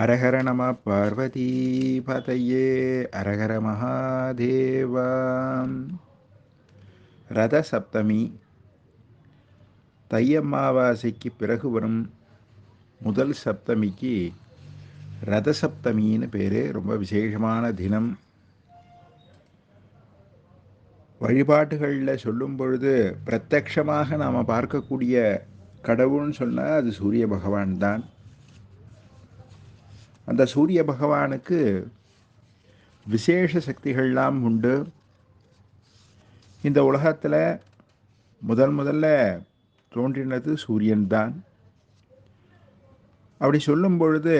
அரஹர நம பார்வதீபதையே அரஹர மகாதேவா. ரத சப்தமி தையம்மாவாசைக்கு பிறகு வரும் முதல் சப்தமிக்கு ரத சப்தமின்னு பேர். ரொம்ப விசேஷமான தினம். வழிபாட்டுகளில் சொல்லும் பொழுது பிரத்யக்ஷமாக நாம் பார்க்கக்கூடிய கடவுள்னு சொன்னால் அது சூரிய பகவான் தான். அந்த சூரிய பகவானுக்கு விசேஷ சக்திகள்லாம் உண்டு. இந்த உலகத்தில் முதல் முதல்ல தோன்றினது சூரியன்தான். அப்படி சொல்லும் பொழுது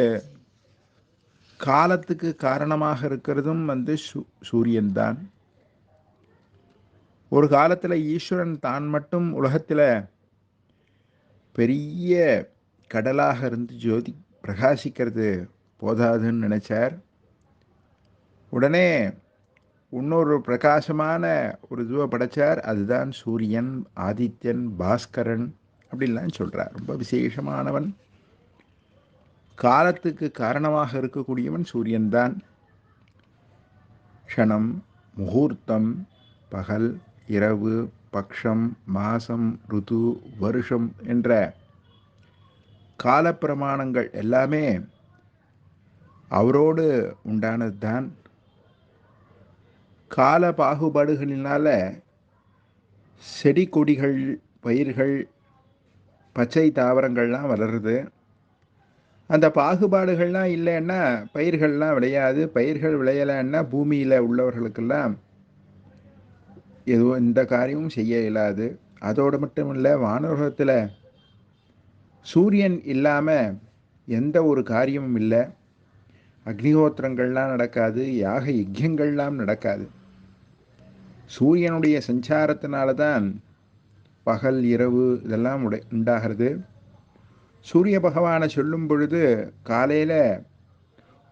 காலத்துக்கு காரணமாக இருக்கிறதும் வந்து சூ சூரியன்தான். ஒரு காலத்தில் ஈஸ்வரன் தான் மட்டும் உலகத்தில் பெரிய கடலாக இருந்து ஜோதி பிரகாசிக்கிறது போதாதுன்னு நினச்சார். உடனே இன்னொரு பிரகாசமான ஒரு இதுவை படைச்சார். அதுதான் சூரியன் ஆதித்யன் பாஸ்கரன் அப்படின்லாம் சொல்கிறார் ரொம்ப விசேஷமானவன். காலத்துக்கு காரணமாக இருக்கக்கூடியவன் சூரியன் தான். க்ஷணம் முகூர்த்தம் பகல் இரவு பக்ஷம் மாசம் ருது வருஷம் என்ற காலப்பிரமாணங்கள் எல்லாமே அவரோடு உண்டானது தான் கால பாகுபாடுகளினால் செடி கொடிகள் பயிர்கள் பச்சை தாவரங்கள்லாம் வளருது. அந்த பாகுபாடுகள்லாம் இல்லைன்னா பயிர்கள்லாம் விளையாது. பயிர்கள் விளையலைன்னா பூமியில் உள்ளவர்களுக்கெல்லாம் எதுவும் எந்த காரியமும் செய்ய இயலாது. அதோடு மட்டும் இல்லை வானுலகத்தில் சூரியன் இல்லாமல் எந்த ஒரு காரியமும் இல்லை. அக்னிஹோத்திரங்கள்லாம் நடக்காது யாக யஜ்யங்கள்லாம் நடக்காது. சூரியனுடைய சஞ்சாரத்தினால தான் பகல் இரவு இதெல்லாம் உடை உண்டாகிறது. சூரிய பகவானை சொல்லும் பொழுது காலையில்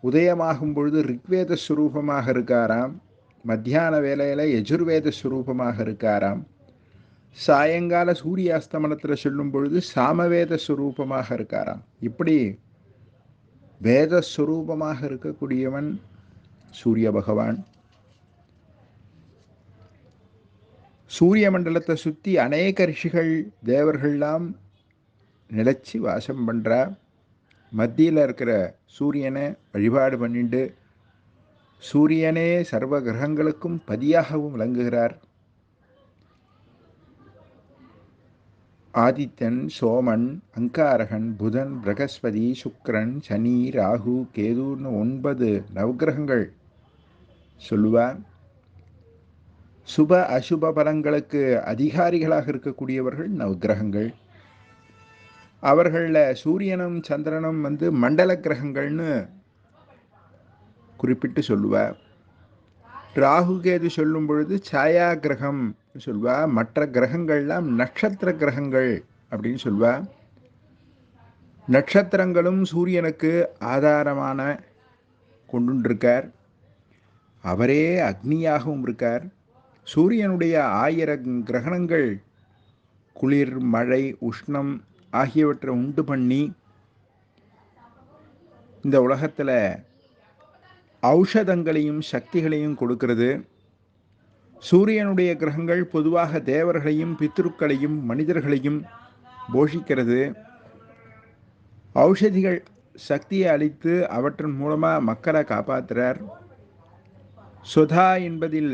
உதயமாகும் பொழுது ரிக்வேத ஸ்வரூபமாக இருக்காராம். மத்தியான வேலையில் யஜுர்வேத ஸ்வரூபமாக இருக்காராம். சாயங்கால சூரிய அஸ்தமனத்தில் சொல்லும் பொழுது சாமவேத ஸ்வரூபமாக இருக்காராம். இப்படி வேதஸ்வரூபமாக இருக்கக்கூடியவன் சூரிய பகவான். சூரிய மண்டலத்தை சுற்றி அநேக ரிஷிகள் தேவர்கள்லாம் நிலச்சி வாசம் பண்ணுறா மத்தியில் இருக்கிற சூரியனை வழிபாடு பண்ணிட்டு சூரியனே சர்வ கிரகங்களுக்கும் பதியாகவும் விளங்குகிறார். ஆதித்யன் சோமன் அங்காரகன் புதன் பிரகஸ்பதி சுக்ரன் சனி ராகு கேதுன்னு ஒன்பது நவகிரகங்கள் சொல்லுவார் சுப அசுப பலங்களுக்கு அதிகாரிகளாக இருக்கக்கூடியவர்கள் நவகிரகங்கள் அவர்களில் சூரியனும் சந்திரனும் வந்து மண்டல கிரகங்கள்னு குறிப்பிட்டு சொல்லுவார். ராகு கேது சொல்லும் பொழுது சாயா கிரகம் சொல்வா மற்ற கிரகங்கள்லாம் நட்சத்திர கிரகங்கள் அப்படின்னு சொல்வா. நட்சத்திரங்களும் சூரியனுக்கு ஆதாரமான கொண்டுருக்கார் அவரே அக்னியாகவும் இருக்கார். சூரியனுடைய ஆயிர கிரகணங்கள் குளிர் மழை உஷ்ணம் ஆகியவற்றை உண்டு பண்ணி இந்த உலகத்தில் ஔஷதங்களையும் சக்திகளையும் கொடுக்கிறது. சூரியனுடைய கிரகங்கள் பொதுவாக தேவர்களையும் பித்ருக்களையும் மனிதர்களையும் போஷிக்கிறது. ஔஷதிகள் சக்தியை அளித்து அவற்றின் மூலமாக மக்களை காப்பாற்றுறார் சுதா என்பதில்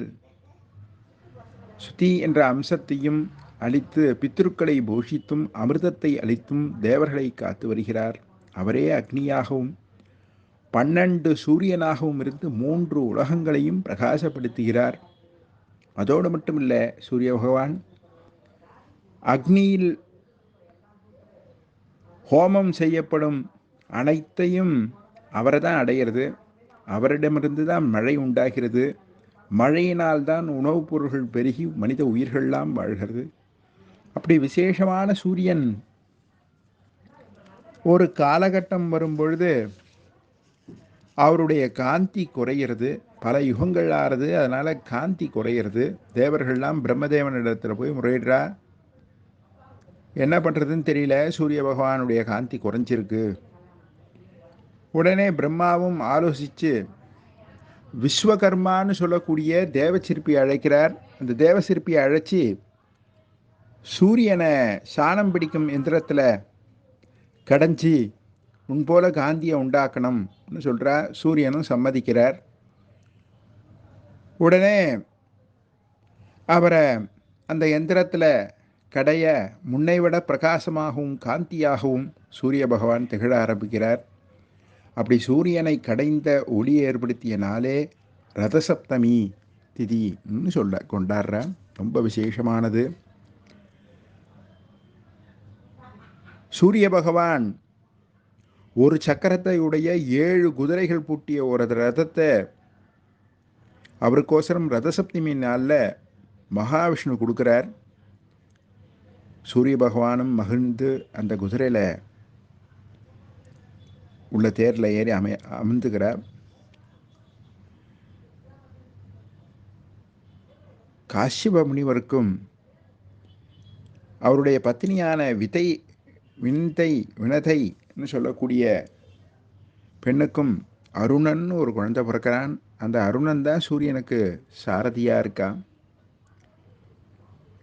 சுதி என்ற அம்சத்தையும் அளித்து பித்ருக்களை போஷித்தும் அமிர்தத்தை அளித்தும் தேவர்களை காத்து வருகிறார். அவரே அக்னியாகவும் பன்னெண்டு சூரியனாகவும் இருந்து மூன்று உலகங்களையும் பிரகாசப்படுத்துகிறார். அதோடு மட்டும் இல்லை சூரிய பகவான் அக்னியில் ஹோமம் செய்யப்படும் அனைத்தையும் அவரை தான் அடையிறது அவரிடமிருந்து தான் மழை உண்டாகிறது மழையினால் தான் உணவுப் பொருள்கள் பெருகி மனித உயிர்கள்லாம் வாழ்கிறது அப்படி விசேஷமான சூரியன் ஒரு காலகட்டம் வரும்பொழுது அவருடைய காந்தி குறையிறது பல யுகங்கள் ஆறுது அதனால் காந்தி குறையிறது. தேவர்கள்லாம் பிரம்மதேவனிடத்தில் போய் முறையிடுறா. என்ன பண்ணுறதுன்னு தெரியல. சூரிய பகவானுடைய காந்தி குறைஞ்சிருக்கு. உடனே பிரம்மாவும் ஆலோசித்து விஸ்வகர்மான்னு சொல்லக்கூடிய தேவசிற்பி அழைக்கிறார். அந்த தேவசிற்பியை அழைச்சி சூரியனை சாணம் பிடிக்கும் எந்திரத்தில் கடைஞ்சி முன்போல காந்தியை உண்டாக்கணும்னு சொல்கிறார் சூரியனும் சம்மதிக்கிறார். உடனே அவரை அந்த எந்திரத்தில் கடைய முன்னை விட பிரகாசமாகவும் காந்தியாகவும் சூரிய பகவான் திகழ ஆரம்பிக்கிறார். அப்படி சூரியனை கடைந்த ஒளி ஏற்படுத்திய நாளே ரதசப்தமி திதின்னு சொல்ல கொண்டாடுற. ரொம்ப விசேஷமானது. சூரிய பகவான் ஒரு சக்கரத்தை உடைய ஏழு குதிரைகள் பூட்டிய ஒரு ரதத்தை அவருக்கோசரம் ரதசப்தமி நாளில் மகாவிஷ்ணு கொடுக்குறார். சூரிய பகவானும் மகிழ்ந்து அந்த குதிரையில் உள்ள தேரில் ஏறி அமை அமர்ந்துக்கிறார் காஷ்யப முனிவருக்கும் அவருடைய பத்தினியான விதை விந்தை வினதைன்னு சொல்லக்கூடிய பெண்ணுக்கும் அருணன் ஒரு குழந்தை பிறக்கிறான். அந்த அருணன் தான் சூரியனுக்கு சாரதியாக இருக்கான்.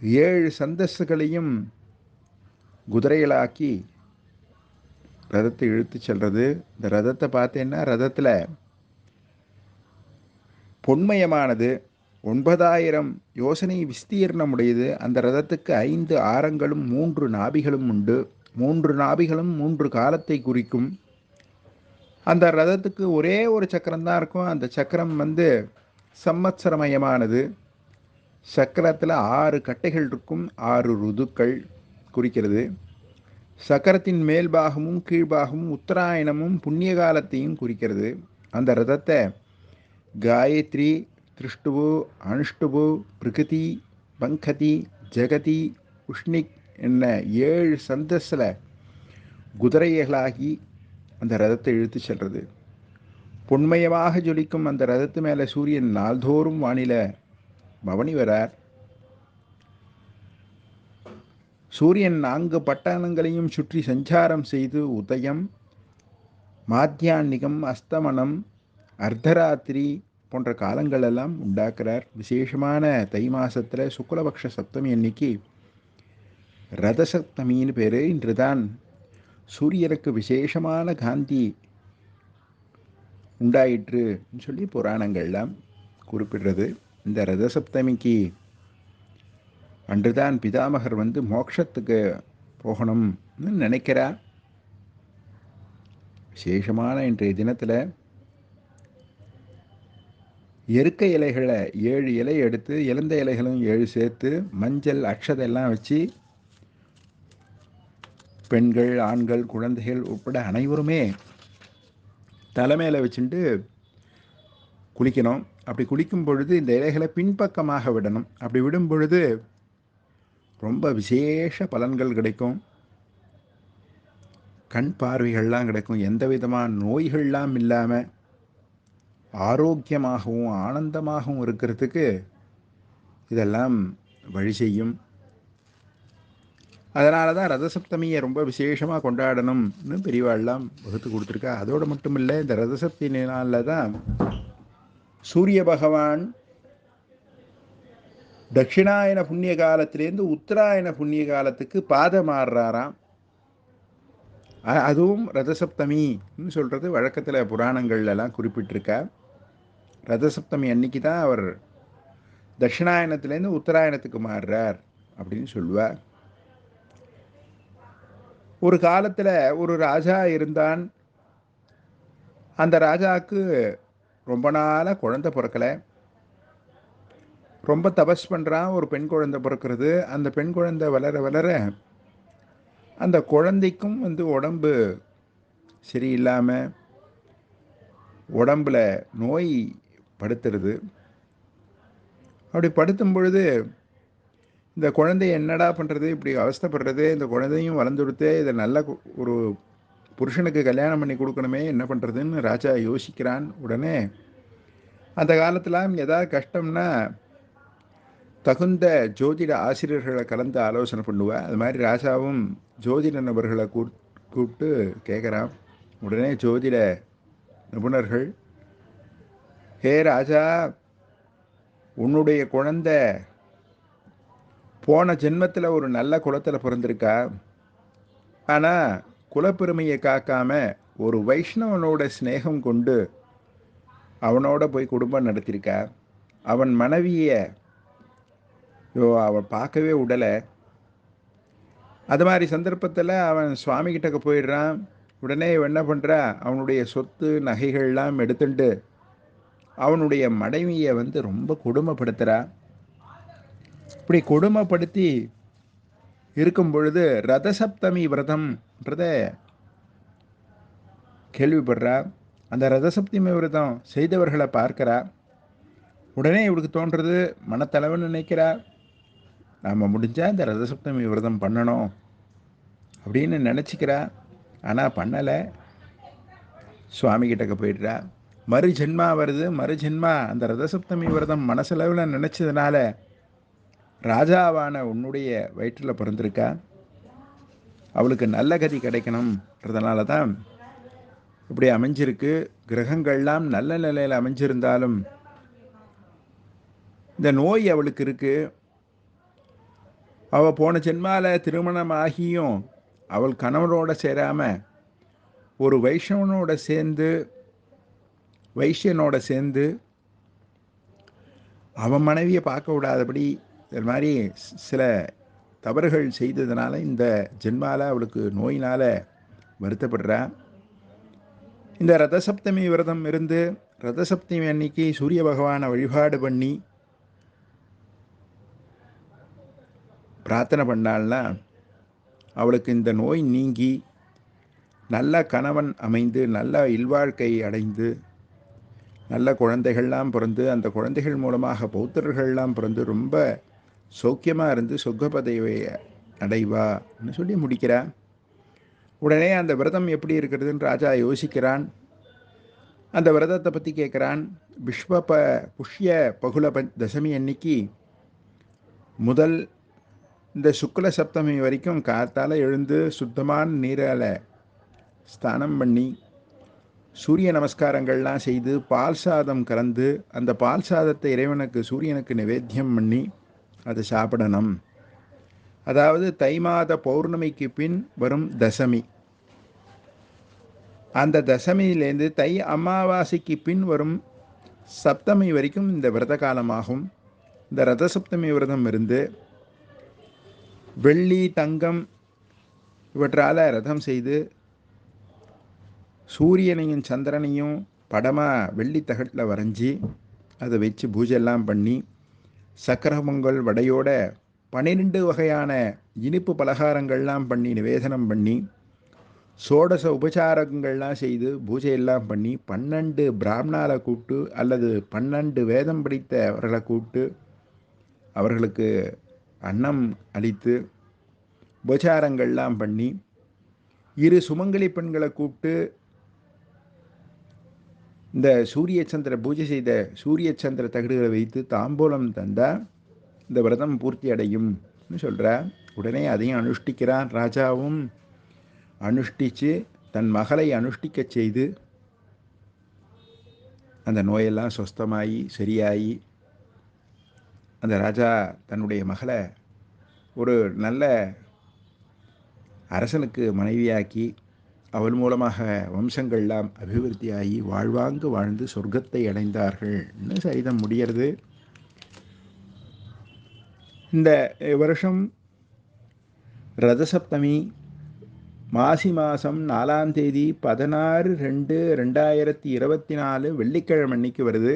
ஏழு சந்தஸ்துகளையும் குதிரைகளாக்கி ரதத்தை இழுத்து செல்றது. இந்த ரதத்தை பார்த்தேன்னா ரதத்தில் பொன்மயமானது ஒன்பதாயிரம் யோசனை விஸ்தீர்ணமுடையது. அந்த ரதத்துக்கு ஐந்து ஆரங்களும் மூன்று நாபிகளும் உண்டு. மூன்று நாபிகளும் மூன்று காலத்தை குறிக்கும். அந்த ரதத்துக்கு ஒரே ஒரு சக்கரம் தான் இருக்கும். அந்த சக்கரம் வந்து சம்மத்சரமயமானது சக்கரத்தில் ஆறு கட்டைகள் இருக்கும். ஆறு ருதுக்கள் குறிக்கிறது. சக்கரத்தின் மேல்பாகமும் கீழ்பாகமும் உத்தராயணமும் புண்ணிய காலத்தையும் குறிக்கிறது. அந்த ரதத்தை காயத்ரி திருஷ்டுபு அனுஷ்டுபு பிரகிருதி பங்கதி ஜெகதி உஷ்ணிக் என்ன ஏழு சந்தஸில் குதிரைகளாகி அந்த ரதத்தை இழுத்து செல்றது. பொன்மயமாக ஜொலிக்கும் அந்த ரதத்து மேலே சூரியன் நாள்தோறும் வானில பவனி வரார். சூரியன் நான்கு பட்டணங்களையும் சுற்றி சஞ்சாரம் செய்து உதயம் மாத்தியான்கம் அஸ்தமனம் அர்த்தராத்திரி போன்ற காலங்களெல்லாம் உண்டாக்குறார். விசேஷமான தை மாசத்தில் சுக்லபக்ஷ சப்தமி அன்னைக்கு ரதசப்தமின்னு பேர். இன்று தான் சூரியனுக்கு விசேஷமான காந்தி உண்டாயிற்றுன்னு சொல்லி புராணங்கள்லாம் குறிப்பிடுறது. இந்த ரதசப்தமிக்கு அன்றுதான் பிதாமகர் வந்து மோட்சத்துக்கு போகணும்னு நினைக்கிறா விசேஷமான இன்றைய தினத்தில் எருக்க இலைகளை ஏழு இலை எடுத்து இலந்த இலைகளும் ஏழு சேர்த்து மஞ்சள் அக்ஷதெல்லாம் வச்சு பெண்கள் ஆண்கள் குழந்தைகள் உட்பட அனைவருமே தலைமையில் வச்சுட்டு குளிக்கணும். அப்படி குளிக்கும் பொழுது இந்த இலைகளை பின்பக்கமாக விடணும். அப்படி விடும் பொழுது ரொம்ப விசேஷ பலன்கள் கிடைக்கும். கண் பார்வைகள்லாம் கிடைக்கும். எந்த விதமான நோய்கள்லாம் இல்லாமல் ஆரோக்கியமாகவும் ஆனந்தமாகவும் இருக்கிறதுக்கு இதெல்லாம் வழி செய்யும். அதனால தான் ரதசப்தமியை ரொம்ப விசேஷமாக கொண்டாடணும்னு பெரியவாள்லாம் வகுத்து கொடுத்துருக்கா. அதோடு மட்டும் இல்லை இந்த ரதசப்தி நாளில் தான் சூரிய பகவான் தட்சிணாயன புண்ணிய காலத்திலேருந்து உத்தராயண புண்ணிய காலத்துக்கு பாதை மாறுறாராம் அதுவும் ரதசப்தமின்னு சொல்கிறது வழக்கத்தில் புராணங்கள்லாம் குறிப்பிட்டிருக்கா. ரதசப்தமி அன்னைக்கு தான் அவர் தட்சிணாயனத்துலேருந்து உத்தராயணத்துக்கு மாறுறார் அப்படின்னு சொல்லுவார் ஒரு காலத்தில் ஒரு ராஜா இருந்தான். அந்த ராஜாவுக்கு ரொம்ப நாளாக குழந்தை பிறக்கலை. ரொம்ப தபஸ் பண்ணுறான் ஒரு பெண் குழந்தை பிறக்கிறது. அந்த பெண் குழந்தை வளர வளர அந்த குழந்தைக்கும் வந்து உடம்பு சரியில்லாமல் உடம்பில் நோய் படுத்துறது. அப்படி படுத்தும் பொழுது இந்த குழந்தை என்னடா பண்ணுறது இப்படி அவஸ்தைப்படுறது இந்த குழந்தையும் வளர்ந்துடுத்து இதை நல்ல ஒரு புருஷனுக்கு கல்யாணம் பண்ணி கொடுக்கணுமே என்ன பண்ணுறதுன்னு ராஜா யோசிக்கிறான் உடனே. அந்த காலத்தில் ஏதாவது கஷ்டம்னா தகுந்த ஜோதிட ஆசிரியர்களை கலந்து ஆலோசனை பண்ணுவேன் அது மாதிரி ராஜாவும் ஜோதிட நபர்களை கூ கூப்பிட்டு கேட்குறான். உடனே ஜோதிட நிபுணர்கள் ஹே ராஜா உன்னுடைய குழந்தை போன ஜென்மத்தில் ஒரு நல்ல குலத்தில் பிறந்திருக்கா? ஆனால் குலப்பெருமையை காக்காம ஒரு வைஷ்ணவனோட சிநேகம் கொண்டு அவனோட போய் குடும்பம் நடத்தியிருக்கா அவன் மனைவியை யோ அவன் பார்க்கவே விடலை அது மாதிரி சந்தர்ப்பத்தில் அவன் சுவாமிகிட்ட போயிடுறான். உடனே இவன் என்ன பண்ணுறா அவனுடைய சொத்து நகைகள்லாம் எடுத்துட்டு அவனுடைய மனைவியை வந்து ரொம்ப கொடுமைப்படுத்துகிறா இப்படி கொடுமைப்படுத்தி இருக்கும் பொழுது ரதசப்தமி விரதம்ன்றத கேள்விப்படுறா? அந்த ரதசப்தமி விரதம் செய்தவர்களை பார்க்கிறா? உடனே இவளுக்கு தோன்றது மனத்தளவுன்னு நினைக்கிறா? நாம் முடிஞ்சால் இந்த ரதசப்தமி விரதம் பண்ணணும் அப்படின்னு நினச்சிக்கிறா. ஆனால் பண்ணலை. சுவாமிகிட்டக்க போயிடுறா. மறு ஜென்மா வருது மறு ஜென்மா அந்த ரதசப்தமி விரதம் மனசளவில் நினச்சதுனால ராஜாவான உன்னுடைய வயிற்றில் பிறந்திருக்கா? அவளுக்கு நல்ல கதி கிடைக்கணும்ன்றதுனால தான் இப்படி அமைஞ்சிருக்கு. கிரகங்கள்லாம் நல்ல நிலையில் அமைஞ்சிருந்தாலும் இந்த நோய் அவளுக்கு இருக்குது அவள் போன ஜென்மால திருமணம் ஆகியும் அவள் கணவனோட சேராமல் ஒரு வைஷ்ணவனோட சேர்ந்து வைஷ்யனோட சேர்ந்து அவன் மனைவியை பார்க்க விடாதபடி இது மாதிரி சில தவறுகள் செய்ததுனால இந்த ஜென்மால அவளுக்கு நோயினால் வருத்தப்படுறா. இந்த ரதசப்தமி விரதம் இருந்து ரதசப்தமி அன்னைக்கு சூரிய பகவானை வழிபாடு பண்ணி பிரார்த்தனை பண்ணாள்னா அவளுக்கு இந்த நோய் நீங்கி நல்ல கணவன் அமைந்து நல்ல இல்வாழ்க்கை அடைந்து நல்ல குழந்தைகள்லாம் பிறந்து அந்த குழந்தைகள் மூலமாக பௌத்தர்கள்லாம் பிறந்து ரொம்ப சௌக்கியமாக இருந்து சொர்க்கபதவியை அடைவான்னு சொல்லி முடிக்கிறா. உடனே அந்த விரதம் எப்படி இருக்கிறதுன்னு ராஜா யோசிக்கிறான். அந்த விரதத்தை பற்றி கேட்குறான். விஸ்வ ப புஷ்ய பகுல ப தசமி அன்னைக்கு முதல் இந்த சுக்ல சப்தமி வரைக்கும் காத்தால் எழுந்து சுத்தமான நீரால் ஸ்நானம் பண்ணி சூரிய நமஸ்காரங்கள்லாம் செய்து பால் சாதம் கலந்து அந்த பால் சாதத்தை இறைவனுக்கு சூரியனுக்கு நிவேத்தியம் பண்ணி அதை சாப்பிடணும். அதாவது தை மாத பௌர்ணமிக்கு பின் வரும் தசமி. அந்த தசமியிலேருந்து தை அமாவாசைக்கு பின் வரும் சப்தமி வரைக்கும் இந்த விரத காலமாகும். இந்த ரத சப்தமி விரதம் இருந்து வெள்ளி தங்கம் இவற்றால் ரதம் செய்து சூரியனையும் சந்திரனையும் படமாக வெள்ளி தகட்டில் வரைஞ்சி அதை வச்சு பூஜையெல்லாம் பண்ணி சக்கர வடையோட பன்னிரெண்டு வகையான இனிப்பு பலகாரங்கள்லாம் பண்ணி நிவேதனம் பண்ணி சோடச உபச்சாரங்கள்லாம் செய்து பூஜையெல்லாம் பண்ணி பன்னெண்டு பிராமணாலை கூப்பிட்டு அல்லது பன்னெண்டு வேதம் படித்தவர்களை கூப்பிட்டு அவர்களுக்கு அன்னம் அளித்து உபச்சாரங்கள்லாம் பண்ணி இரு சுமங்கலி பெண்களை கூப்பிட்டு இந்த சூரிய சந்திர பூஜை செய்த சூரிய சந்திர தகடுகளை வைத்து தாம்பூலம் தந்தால் இந்த விரதம் பூர்த்தி அடையும்னு சொல்கிற உடனே அதையும் அனுஷ்டிக்கிறான் ராஜாவும். அனுஷ்டித்து தன் மகளை அனுஷ்டிக்கச் செய்து அந்த நோயெல்லாம் சொஸ்தமாகி சரியாகி அந்த ராஜா தன்னுடைய மகளை ஒரு நல்ல அரசனுக்கு மனைவியாக்கி அவள் மூலமாக வம்சங்கள்லாம் அபிவிருத்தியாகி வாழ்வாங்கு வாழ்ந்து சொர்க்கத்தை அடைந்தார்கள்னு சரிதம் முடிகிறது இந்த வருஷம் ரதசப்தமி மாசி மாதம் நாலாம் தேதி பதினாறு ரெண்டு ரெண்டாயிரத்தி இருபத்தி நாலு வெள்ளிக்கிழமை அன்னைக்கு வருது.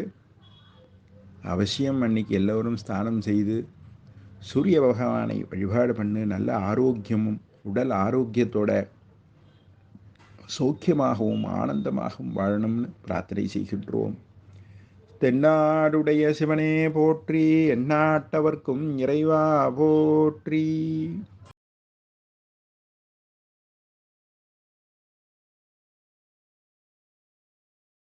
அவசியம் அன்னைக்கு எல்லோரும் ஸ்நானம் செய்து சூரிய பகவானை வழிபாடு பண்ணு நல்ல ஆரோக்கியமும் உடல் ஆரோக்கியத்தோட சௌக்கியமாகவும் ஆனந்தமாகவும் வாழணும்னு பிரார்த்தனை செய்கின்றோம். தென்னாடுடைய சிவனே போற்றி எந்நாட்டவர்க்கும் இறைவா போற்றி.